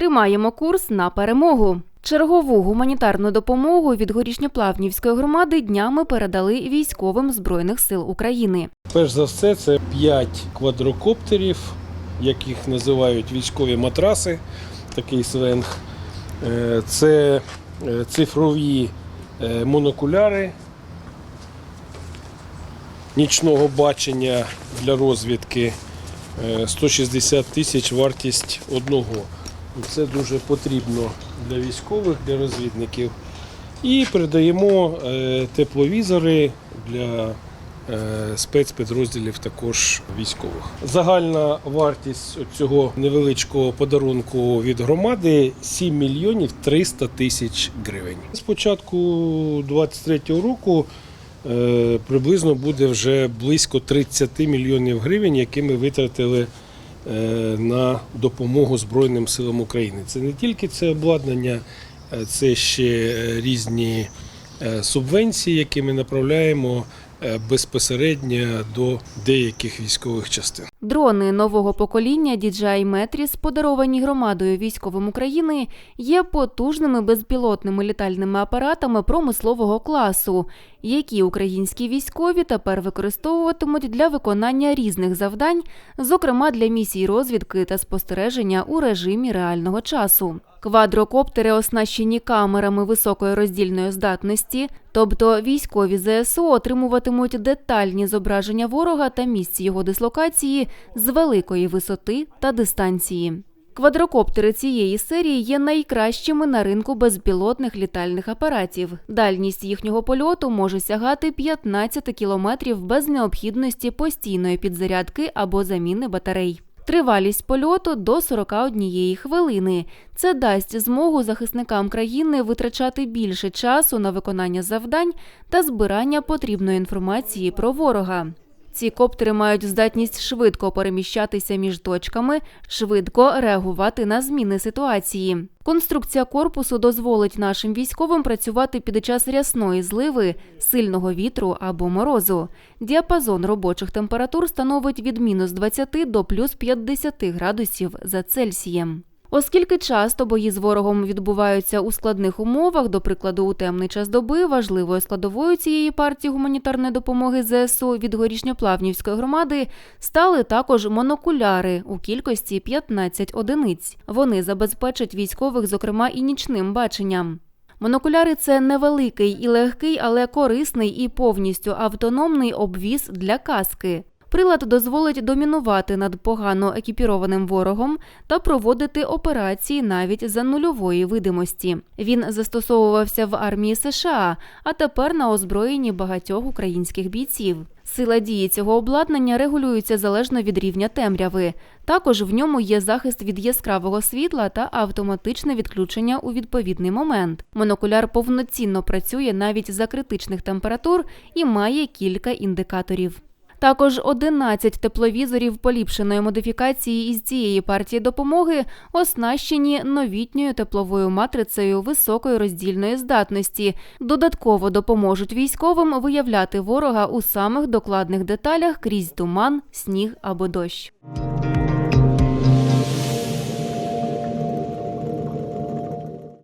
Тримаємо курс на перемогу. Чергову гуманітарну допомогу від горішньоплавнівської громади днями передали військовим збройних сил України. Перш за все, це 5 квадрокоптерів, яких називають військові матраси, такий сленг. Е, Це е, цифрові е, монокуляри нічного бачення для розвідки. Е, 160 тисяч вартість одного. І Це дуже потрібно для військових, для розвідників. І передаємо е, тепловізори для е, спецпідрозділів також військових. Загальна вартість цього невеличкого подарунку від громади 7 мільйонів 300 тисяч гривень. З початку 2023 року е, приблизно буде вже близько 30 мільйонів гривень, які ми витратили на допомогу Збройним силам України. Це не тільки це обладнання, е, це ще е, різні е, субвенції, які ми направляємо е, безпосередньо до деяких військових частин. Дрони нового покоління DJI Metris, подаровані громадою військовим України, є потужними безпілотними літальними апаратами промислового класу, які українські військові тепер використовуватимуть для виконання різних завдань, зокрема для місій розвідки та спостереження у режимі реального часу. Квадрокоптери оснащені камерами високої роздільної здатності, тобто військові ЗСУ отримуватимуть детальні зображення ворога та місць його дислокації з великої висоти та дистанції. Квадрокоптери цієї серії є найкращими на ринку безпілотних літальних апаратів. Дальність їхнього польоту може сягати 15 кілометрів без необхідності постійної підзарядки або заміни батарей. Тривалість польоту до 41 хвилини. Це дасть змогу захисникам країни витрачати більше часу на виконання завдань та збирання потрібної інформації про ворога. Ці коптери мають здатність швидко переміщатися між точками, швидко реагувати на зміни ситуації. Конструкція корпусу дозволить нашим військовим працювати під час рясної зливи, сильного вітру або морозу. Діапазон робочих температур становить від мінус 20 до плюс 50 градусів за Цельсієм. Оскільки часто бої з ворогом відбуваються у складних умовах, до прикладу, у темний час доби, важливою складовою цієї партії гуманітарної допомоги ЗСУ від горішньоплавнівської громади стали також монокуляри у кількості 15 одиниць. Вони забезпечать військових, зокрема, і нічним баченням. Монокуляри це невеликий і легкий, але корисний і повністю автономний обвіз для каски. Прилад дозволить домінувати над погано екіпірованим ворогом та проводити операції навіть за нульової видимості. Він застосовувався в армії США, а тепер на озброєнні багатьох українських бійців. Сила дії цього обладнання регулюється залежно від рівня темряви. Також в ньому є захист від яскравого світла та автоматичне відключення у відповідний момент. Монокуляр повноцінно працює навіть за критичних температур і має кілька індикаторів. Також 11 тепловізорів поліпшеної модифікації із цієї партії допомоги оснащені новітньою тепловою матрицею високої роздільної здатності. Додатково допоможуть військовим виявляти ворога у самих докладних деталях крізь туман, сніг або дощ.